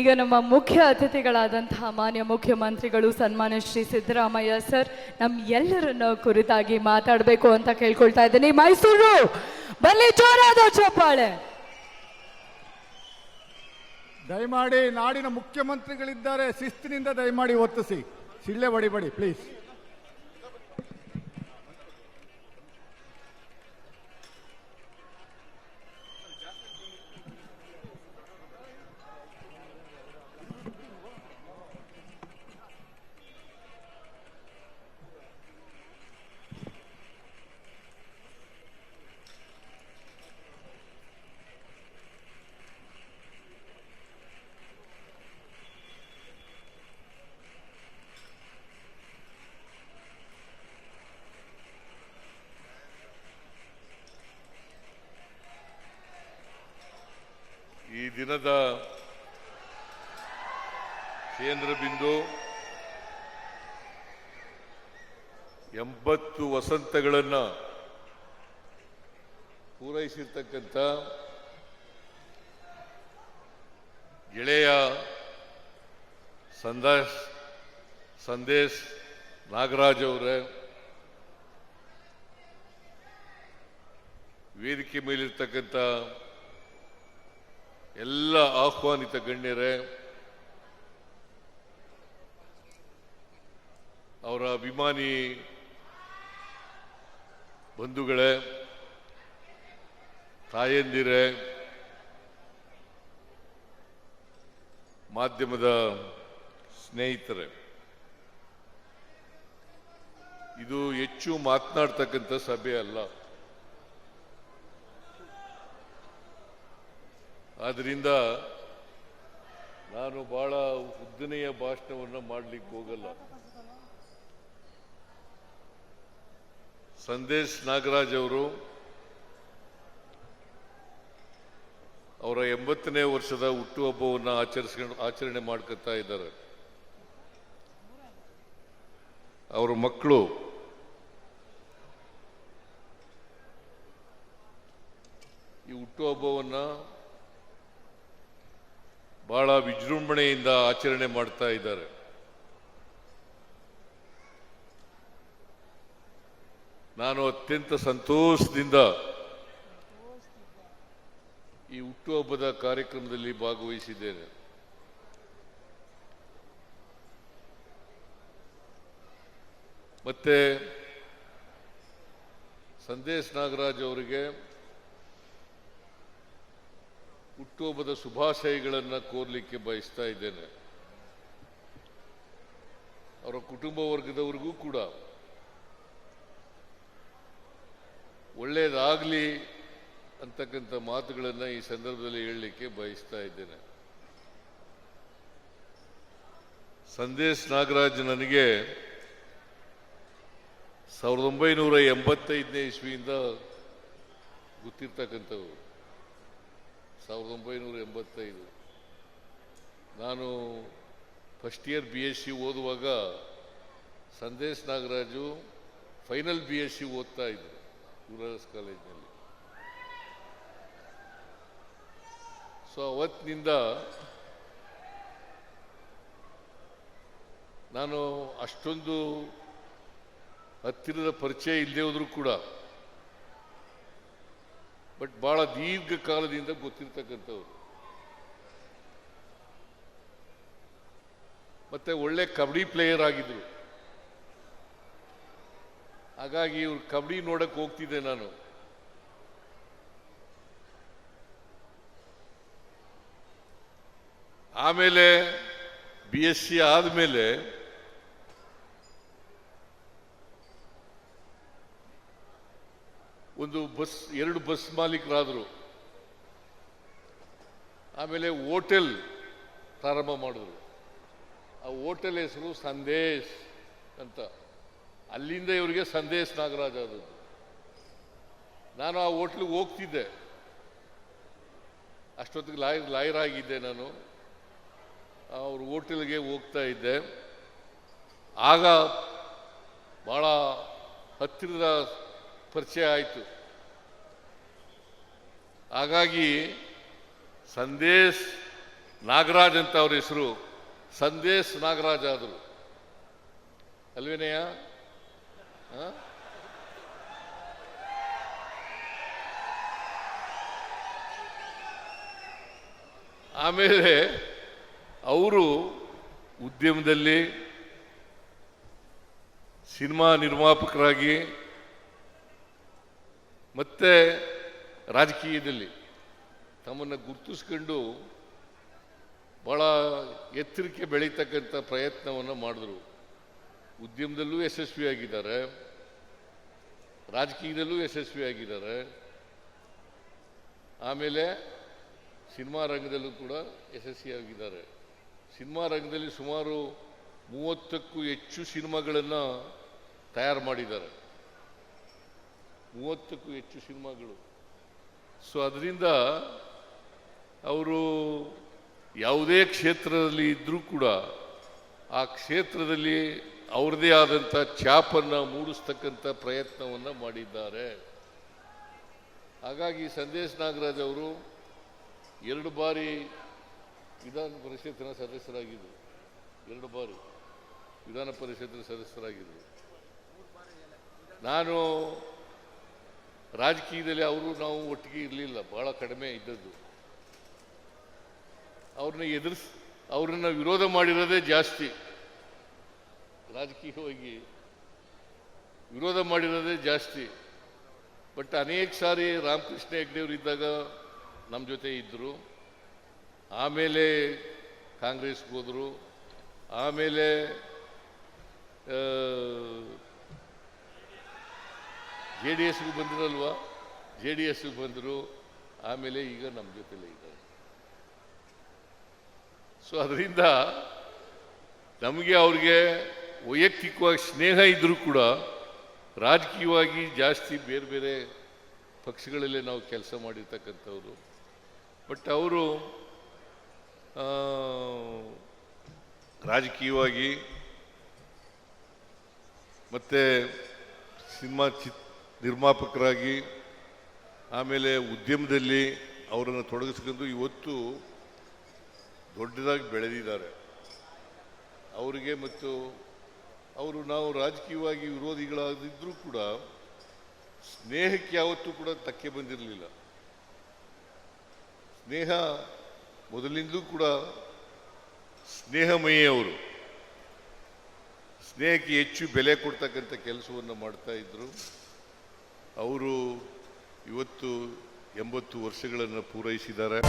ಈಗ ನಮ್ಮ ಮುಖ್ಯ ಅತಿಥಿಗಳಾದಂತಹ ಮಾನ್ಯ ಮುಖ್ಯಮಂತ್ರಿಗಳು ಸನ್ಮಾನ್ಯ ಶ್ರೀ ಸಿದ್ದರಾಮಯ್ಯ ಸರ್, ನಮ್ ಎಲ್ಲರನ್ನ ಕುರಿತಾಗಿ ಮಾತಾಡಬೇಕು ಅಂತ ಕೇಳ್ಕೊಳ್ತಾ ಇದ್ದೀನಿ. ಮೈಸೂರು, ಬನ್ನಿ ಜೋರಾದ ಚಪ್ಪಾಳೆ. ದಯಮಾಡಿ ನಾಡಿನ ಮುಖ್ಯಮಂತ್ರಿಗಳಿದ್ದಾರೆ, ಶಿಸ್ತಿನಿಂದ ದಯಮಾಡಿ ಒತ್ತಿಸಿ. ಸಿಳ್ಳೆ ಹೊಡಿಬೇಡಿ ಪ್ಲೀಸ್ ಈ ದಿನದ ಕೇಂದ್ರ ಬಿಂದು ಎಂಬತ್ತು ವಸಂತಗಳನ್ನು ಪೂರೈಸಿರ್ತಕ್ಕಂಥ ಗೆಳೆಯ ಸಂದೇಶ್ ಸಂದೇಶ್ ನಾಗರಾಜ್ ಅವರೇ ವೇದಿಕೆ ಮೇಲಿರ್ತಕ್ಕಂಥ ಎಲ್ಲ ಆಹ್ವಾನಿತ ಗಣ್ಯರೇ ಅವರ ಅಭಿಮಾನಿ ಬಂಧುಗಳೇ ತಾಯಂದಿರೇ ಮಾಧ್ಯಮದ ಸ್ನೇಹಿತರೆ ಇದು ಹೆಚ್ಚು ಮಾತನಾಡ್ತಕ್ಕಂಥ ಸಭೆ ಅಲ್ಲ. ಆದ್ರಿಂದ ನಾನು ಬಹಳ ಉದ್ದನೆಯ ಭಾಷಣವನ್ನು ಮಾಡಲಿಕ್ಕೆ ಹೋಗಲ್ಲ. ಸಂದೇಶ್ ನಾಗರಾಜ್ ಅವರು ಅವರ ಎಂಬತ್ತನೇ ವರ್ಷದ ಹುಟ್ಟುಹಬ್ಬವನ್ನು ಆಚರಿಸ್ಕೊಂಡು ಆಚರಣೆ ಮಾಡ್ಕೊತಾ ಇದ್ದಾರೆ. ಅವರ ಮಕ್ಕಳು ಈ ಹುಟ್ಟುಹಬ್ಬವನ್ನು ಬಹಳ ವಿಜೃಂಭಣೆಯಿಂದ ಆಚರಣೆ ಮಾಡ್ತಾ ಇದ್ದಾರೆ. ನಾನು ಅತ್ಯಂತ ಸಂತೋಷದಿಂದ ಈ ಹುಟ್ಟುಹಬ್ಬದ ಕಾರ್ಯಕ್ರಮದಲ್ಲಿ ಭಾಗವಹಿಸಿದ್ದೇನೆ. ಮತ್ತೆ ಸಂದೇಶ್ ನಾಗರಾಜ್ ಅವರಿಗೆ ಹುಟ್ಟುಹಬ್ಬದ ಶುಭಾಶಯಗಳನ್ನು ಕೋರ್ಲಿಕ್ಕೆ ಬಯಸ್ತಾ ಇದ್ದೇನೆ. ಅವರ ಕುಟುಂಬ ವರ್ಗದವ್ರಿಗೂ ಕೂಡ. ಒಳ್ಳೆಯದಾಗಲಿ ಅಂತಕ್ಕಂಥ ಮಾತುಗಳನ್ನು ಈ ಸಂದರ್ಭದಲ್ಲಿ ಹೇಳಲಿಕ್ಕೆ ಬಯಸ್ತಾ ಇದ್ದೇನೆ. ಸಂದೇಶ್ ನಾಗರಾಜ್ ನನಗೆ ಸಾವಿರದ ಒಂಬೈನೂರ ಎಂಬತ್ತೈದನೇ ಇಸ್ವಿಯಿಂದ ಗೊತ್ತಿರ್ತಕ್ಕಂಥವ್ರು. ಸಾವಿರದ ಒಂಬೈನೂರ ಎಂಬತ್ತೈದು. ನಾನು first year B S C ಓದುವಾಗ Sandesh Nagaraju final B S C ಓದ್ತಾ ಇದ್ರು ಯುವರಾಜ್ ಕಾಲೇಜಿನಲ್ಲಿ. ಸೊ ಅವತ್ತಿನಿಂದ ನಾನು ಅಷ್ಟೊಂದು ಹತ್ತಿರದ ಪರಿಚಯ ಇಲ್ಲದೆ ಹೋದ್ರೂ ಕೂಡ ಬಟ್ ಭಾಳ ದೀರ್ಘಕಾಲದಿಂದ ಗೊತ್ತಿರ್ತಕ್ಕಂಥವ್ರು. ಮತ್ತೆ ಒಳ್ಳೆ ಕಬಡ್ಡಿ ಪ್ಲೇಯರ್ ಆಗಿದ್ರು. ಹಾಗಾಗಿ ಇವ್ರು ಕಬಡ್ಡಿ ನೋಡಕ್ಕೆ ಹೋಗ್ತಿದ್ದೆ ನಾನು. ಆಮೇಲೆ ಬಿ ಎಸ್ ಸಿ ಆದಮೇಲೆ ಒಂದು ಬಸ್, ಎರಡು ಬಸ್ ಮಾಲೀಕರಾದರು. ಆಮೇಲೆ ಓಟೆಲ್ ಪ್ರಾರಂಭ ಮಾಡಿದ್ರು. ಆ ಓಟೆಲ್ ಹೆಸರು ಸಂದೇಶ್ ಅಂತ. ಅಲ್ಲಿಂದ ಇವರಿಗೆ ಸಂದೇಶ್ ನಾಗರಾಜ್ ಆದದ್ದು. ನಾನು ಆ ಹೋಟ್ಲಿಗೆ ಹೋಗ್ತಿದ್ದೆ. ಅಷ್ಟೊತ್ತಿಗೆ ಲಾಯರ್ ಲಾಯರ್ ಆಗಿದ್ದೆ ನಾನು. ಅವ್ರ ಹೋಟೆಲ್ಗೆ ಹೋಗ್ತಾ ಇದ್ದೆ. ಆಗ ಭಾಳ ಹತ್ತಿರದ ಪರಿಚಯ ಆಯಿತು. ಹಾಗಾಗಿ ಸಂದೇಶ್ ನಾಗರಾಜ್ ಅಂತ ಅವ್ರ ಹೆಸರು. ಸಂದೇಶ್ ನಾಗರಾಜ್ ಆದರು. ಅಲ್ವಿನಯ್ಯ? ಆಮೇಲೆ ಅವರು ಉದ್ಯಮದಲ್ಲಿ ಸಿನಿಮಾ ನಿರ್ಮಾಪಕರಾಗಿ ಮತ್ತೆ ರಾಜಕೀಯದಲ್ಲಿ ತಮ್ಮನ್ನು ಗುರುತಿಸ್ಕೊಂಡು ಭಾಳ ಎತ್ತರಕ್ಕೆ ಬೆಳೀತಕ್ಕಂಥ ಪ್ರಯತ್ನವನ್ನು ಮಾಡಿದ್ರು. ಉದ್ಯಮದಲ್ಲೂ ಯಶಸ್ವಿಯಾಗಿದ್ದಾರೆ ರಾಜಕೀಯದಲ್ಲೂ ಯಶಸ್ವಿಯಾಗಿದ್ದಾರೆ ಆಮೇಲೆ ಸಿನಿಮಾ ರಂಗದಲ್ಲೂ ಕೂಡ ಯಶಸ್ವಿಯಾಗಿದ್ದಾರೆ ಸಿನಿಮಾ ರಂಗದಲ್ಲಿ ಸುಮಾರು ಮೂವತ್ತಕ್ಕೂ ಹೆಚ್ಚು ಸಿನಿಮಾಗಳನ್ನು ತಯಾರು ಮಾಡಿದ್ದಾರೆ. ಮೂವತ್ತಕ್ಕೂ ಹೆಚ್ಚು ಸಿನಿಮಾಗಳು. ಸೊ ಅದರಿಂದ ಅವರು ಯಾವುದೇ ಕ್ಷೇತ್ರದಲ್ಲಿ ಇದ್ದರೂ ಕೂಡ ಆ ಕ್ಷೇತ್ರದಲ್ಲಿ ಅವ್ರದೇ ಆದಂಥ ಛಾಪನ್ನು ಮೂಡಿಸ್ತಕ್ಕಂಥ ಪ್ರಯತ್ನವನ್ನು ಮಾಡಿದ್ದಾರೆ. ಹಾಗಾಗಿ ಸಂದೇಶ್ ನಾಗರಾಜ್ ಅವರು ಎರಡು ಬಾರಿ ವಿಧಾನ ಪರಿಷತ್ತಿನ ಸದಸ್ಯರಾಗಿದ್ದರು. ಎರಡು ಬಾರಿ ವಿಧಾನ ಪರಿಷತ್ತಿನ ಸದಸ್ಯರಾಗಿದ್ದರು. ನಾನು ರಾಜಕೀಯದಲ್ಲಿ ಅವರು ನಾವು ಒಟ್ಟಿಗೆ ಇರಲಿಲ್ಲ, ಬಹಳ ಕಡಿಮೆ ಇದ್ದದ್ದು. ಅವ್ರನ್ನ ಎದುರಿಸ್, ಅವ್ರನ್ನ ವಿರೋಧ ಮಾಡಿರೋದೇ ಜಾಸ್ತಿ. ರಾಜಕೀಯವಾಗಿ ವಿರೋಧ ಮಾಡಿರೋದೇ ಜಾಸ್ತಿ. ಬಟ್ ಅನೇಕ ಸಾರಿ ರಾಮಕೃಷ್ಣ ಹೆಗ್ಡೆಯವರು ಇದ್ದಾಗ ನಮ್ಮ ಜೊತೆ ಇದ್ದರು ಆಮೇಲೆ ಕಾಂಗ್ರೆಸ್ಗೆ ಹೋದರು ಆಮೇಲೆ ಜೆ ಡಿ ಎಸ್ಗೂ ಬಂದಿರಲ್ವ? ಜೆ ಡಿ ಎಸ್ಗೆ ಬಂದರು, ಆಮೇಲೆ ಈಗ ನಮ್ಮ ಜೊತೆಲೇ ಇದ್ದಾರೆ. ಸೊ ಅದರಿಂದ ನಮಗೆ ಅವ್ರಿಗೆ ವೈಯಕ್ತಿಕವಾಗಿ ಸ್ನೇಹ ಇದ್ದರೂ ಕೂಡ ರಾಜಕೀಯವಾಗಿ ಜಾಸ್ತಿ ಬೇರೆ ಬೇರೆ ಪಕ್ಷಗಳಲ್ಲೇ ನಾವು ಕೆಲಸ ಮಾಡಿರ್ತಕ್ಕಂಥವ್ರು. ಬಟ್ ಅವರು ರಾಜಕೀಯವಾಗಿ ಮತ್ತು ಸಿನಿಮಾ ಚಿತ್ ನಿರ್ಮಾಪಕರಾಗಿ, ಆಮೇಲೆ ಉದ್ಯಮದಲ್ಲಿ ಅವರನ್ನು ತೊಡಗಿಸ್ಕೊಂಡು ಇವತ್ತು ದೊಡ್ಡದಾಗಿ ಬೆಳೆದಿದ್ದಾರೆ. ಅವರಿಗೆ ಮತ್ತು ಅವರು ನಾವು ರಾಜಕೀಯವಾಗಿ ವಿರೋಧಿಗಳಾಗಿದ್ದರೂ ಕೂಡ ಸ್ನೇಹಕ್ಕೆ ಯಾವತ್ತೂ ಕೂಡ ತಕ್ಕೆ ಬಂದಿರಲಿಲ್ಲ. ಸ್ನೇಹ ಮೊದಲಿಂದಲೂ ಕೂಡ ಸ್ನೇಹಮಯಿಯವರು ಸ್ನೇಹಕ್ಕೆ ಹೆಚ್ಚು ಬೆಲೆ ಕೊಡ್ತಕ್ಕಂಥ ಕೆಲಸವನ್ನು ಮಾಡ್ತಾ ಇದ್ರು. ಅವರು ಇವತ್ತು ಎಂಬತ್ತು ವರ್ಷಗಳನ್ನು ಪೂರೈಸಿದ್ದಾರೆ.